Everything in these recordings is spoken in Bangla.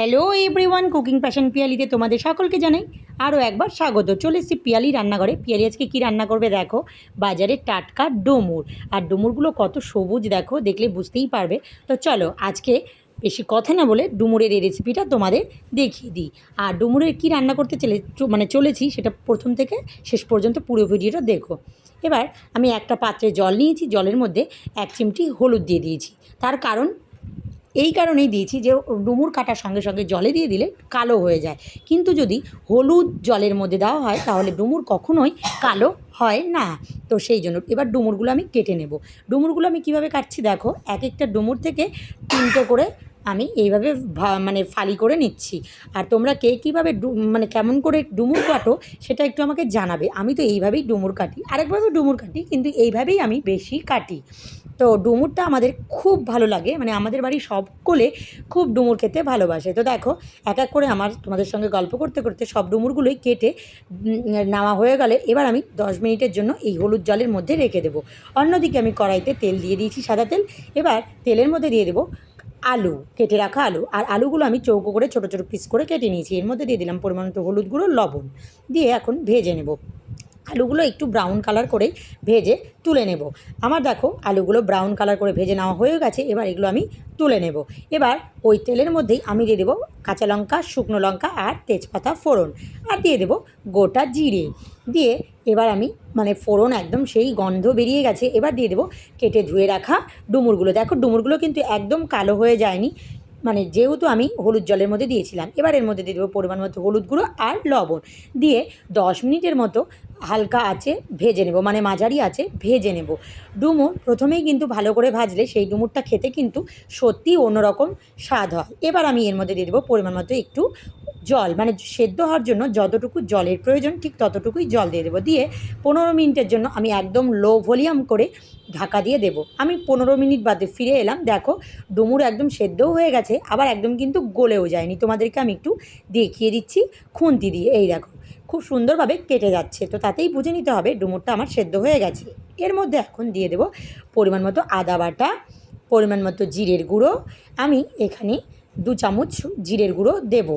হ্যালো এভরিওয়ান কুকিং প্যাশন পিয়ালিতে তোমাদের সকলকে জানাই আরও একবার স্বাগত। চলে এসেছি পিয়ালি রান্নাঘরে। পিয়ালি আজকে কী রান্না করবে দেখো? বাজারে টাটকা ডুমুর। আর ডুমুরগুলো কত সবুজ দেখো, দেখলে বুঝতেই পারবে। তো চলো আজকে বেশি কথা না বলে ডুমুরের এই রেসিপিটা তোমাদের দেখিয়ে দিই। আর ডুমুরের কী রান্না করতে চলে মানে চলেছি সেটা প্রথম থেকে শেষ পর্যন্ত পুরো ভিডিওটা দেখো। এবার আমি একটা পাত্রে জল নিয়েছি, জলের মধ্যে এক চিমটি হলুদ দিয়ে দিয়েছি। তার কারণ এই কারণেই দিয়েছি যে ডুমুর কাটার সঙ্গে সঙ্গে জলে দিয়ে দিলে কালো হয়ে যায়। কিন্তু যদি হলুদ জলের মধ্যে দেওয়া হয়, তাহলে ডুমুর কখনোই কালো হয় না। তো সেই জন্য এবার ডুমুরগুলো আমি কেটে নেব। ডুমুরগুলো আমি কীভাবে কাটছি দেখো, এক একটা ডুমুর থেকে তিনটে করে আমি এইভাবে মানে ফালি করে নিচ্ছি। আর তোমরা কে কীভাবে মানে কেমন করে ডুমুর কাটো সেটা একটু আমাকে জানাবে। আমি তো এইভাবেই ডুমুর কাটি। আরেকভাবে ডুমুর কাটি, কিন্তু এইভাবেই আমি বেশি কাটি। তো ডুমুরটা আমাদের খুব ভালো লাগে। মানে আমাদের বাড়ির সকলে খুব ডুমুর খেতে ভালোবাসে। তো দেখো, এক এক করে আমার, তোমাদের সঙ্গে গল্প করতে করতে সব ডুমুরগুলোই কেটে নেওয়া হয়ে গেলে এবার আমি দশ মিনিটের জন্য এই হলুদ জলের মধ্যে রেখে দেবো। অন্যদিকে আমি কড়াইতে তেল দিয়ে দিয়েছি সাদা তেল। এবার তেলের মধ্যে দিয়ে দেবো আলু, কেটে রাখা আলু। আর আলুগুলো আমি চৌকো করে, ছোটো ছোটো পিস করে কেটে নিয়েছি। এর মধ্যে দিয়ে দিলাম পরিমাণ মতো হলুদ গুঁড়ো, লবণ। দিয়ে এখন ভেজে নেব। আলুগুলো একটু ব্রাউন কালার করে ভেজে তুলে নেব। আমার দেখো, আলুগুলো ব্রাউন কালার করে ভেজে নেওয়া হয়ে গেছে। এবার এগুলো আমি তুলে নেব। এবার ওই তেলের মধ্যেই আমি দিয়ে দেবো কাঁচা লঙ্কা, শুকনো লঙ্কা আর তেজপাতা ফোড়ন। আর দিয়ে দেবো গোটা জিরে। দিয়ে এবার আমি মানে ফোড়ন একদম সেই গন্ধ বেরিয়ে গেছে, এবার দিয়ে দেবো কেটে ধুয়ে রাখা ডুমুরগুলো। দেখো ডুমুরগুলো কিন্তু একদম কালো হয়ে যায়নি মানে যেহেতু আমি হলুদ জলের মধ্যে দিয়েছিলাম, এবার এর মধ্যে দিয়ে দেবো পরিমাণ মতো হলুদ গুঁড়ো আর লবণ। দিয়ে দশ মিনিটের মতো হালকা আছে ভেজে নেব মানে মাঝারি আছে ভেজে নেব। ডুমুর প্রথমেই কিন্তু ভালো করে ভাজলে সেই ডুমুরটা খেতে কিন্তু সত্যি অন্যরকম স্বাদ হয়। এবার আমি এর মধ্যে দিয়ে দেবো পরিমাণ মতো একটু জল মানে সেদ্ধ হওয়ার জন্য যতটুকু জলের প্রয়োজন, ঠিক ততটুকুই জল দিয়ে দেবো। দিয়ে পনেরো মিনিটের জন্য আমি একদম লো ভলিউম করে ঢাকা দিয়ে দেবো। আমি পনেরো মিনিট বাদে ফিরে এলাম। দেখো, ডুমুর একদম সেদ্ধও হয়ে গেছে, আবার একদম কিন্তু গলেও যায়নি। তোমাদেরকে আমি একটু দেখিয়ে দিচ্ছি খুন্তি দিয়ে। এই দেখো, খুব সুন্দরভাবে কেটে যাচ্ছে। তো তাতেই বুঝে নিতে হবে ডুমুরটা আমার সেদ্ধ হয়ে গেছে। এর মধ্যে এখন দিয়ে দেবো পরিমাণ মতো আদা বাটা, পরিমাণ মতো জিরের গুঁড়ো। আমি এখানে দু চামচ জিরের গুঁড়ো দেবো।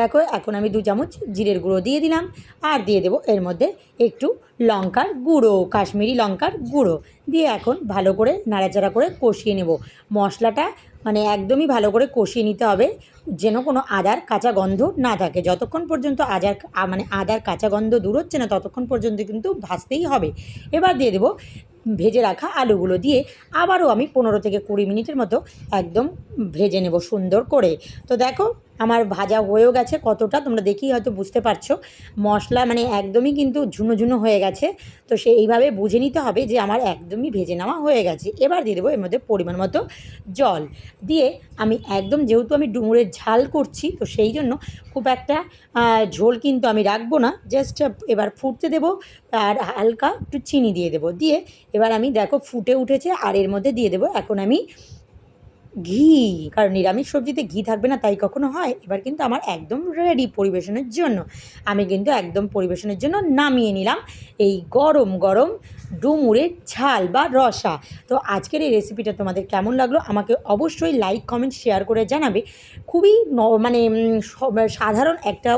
দেখো, এখন আমি দু চামচ জিরের গুঁড়ো দিয়ে দিলাম। আর দিয়ে দেবো এর মধ্যে একটু লঙ্কার গুঁড়ো, কাশ্মীরি লঙ্কার গুঁড়ো। দিয়ে এখন ভালো করে নাড়াচাড়া করে কষিয়ে নেব। মশলাটা মানে একদমই ভালো করে কষিয়ে নিতে হবে, যেন কোনো আদার কাঁচা গন্ধ না থাকে। যতক্ষণ পর্যন্ত আদার মানে আদার কাঁচা গন্ধ দূর হচ্ছে না, ততক্ষণ পর্যন্ত কিন্তু ভাজতেই হবে। এবার দিয়ে দেবো ভেজে রাখা আলুগুলো দিয়ে আবারও আমি পনেরো থেকে কুড়ি মিনিটের মতো একদম ভেজে নেব সুন্দর করে। তো দেখো, আমার ভাজা হয়েও গেছে। কতটা তোমরা দেখেই হয়তো বুঝতে পারছ। মশলা মানে একদমই কিন্তু ঝুনো ঝুনো হয়ে গেছে। তো সে এইভাবে বুঝে নিতে হবে যে আমার একদমই ভেজে নেওয়া হয়ে গেছে। এবার দিয়ে দেবো এর মধ্যে পরিমাণ মতো জল। দিয়ে আমি একদম যেহেতু আমি ডুমুরের ঝাল করছি, তো সেই জন্য খুব একটা ঝোল কিন্তু আমি রাখব না। জাস্ট এবার ফুটতে দেবো আর হালকা একটু চিনি দিয়ে দেবো। দিয়ে এবার আমি দেখো ফুটে উঠেছে আর এর মধ্যে দিয়ে দেবো। এখন আমি ঘি, কারণ নিরামিষ সবজিতে ঘি থাকবে না, তাই কখনো হয়? এবার কিন্তু আমার একদম রেডি পরিবেশনের জন্য। আমি কিন্তু একদম পরিবেশনের জন্য নামিয়ে নিলাম এই গরম গরম ডুমুরের ঝাল বা রসা। তো আজকের এই রেসিপিটা তোমাদের কেমন লাগল? আমাকে অবশ্যই লাইক কমেন্ট শেয়ার করে জানাবে। খুবই মানে সাধারণ একটা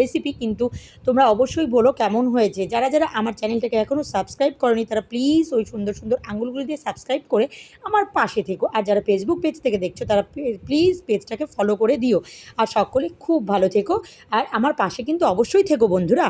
রেসিপি কিন্তু তোমরা অবশ্যই বলো কেমন হয়েছে। যারা যারা আমার চ্যানেলটাকে এখনও সাবস্ক্রাইব করনি, তারা প্লিজ ওই সুন্দর সুন্দর আঙুলগুলি দিয়ে সাবস্ক্রাইব করে আমার পাশে থেকো। আর যারা ফেসবুক পেজ থেকে দেখছ, তারা প্লিজ পেজটাকে ফলো করে দিও। আর সকলে খুব ভালো থেকো। আর আমার পাশে কিন্তু অবশ্যই থেকো বন্ধুরা।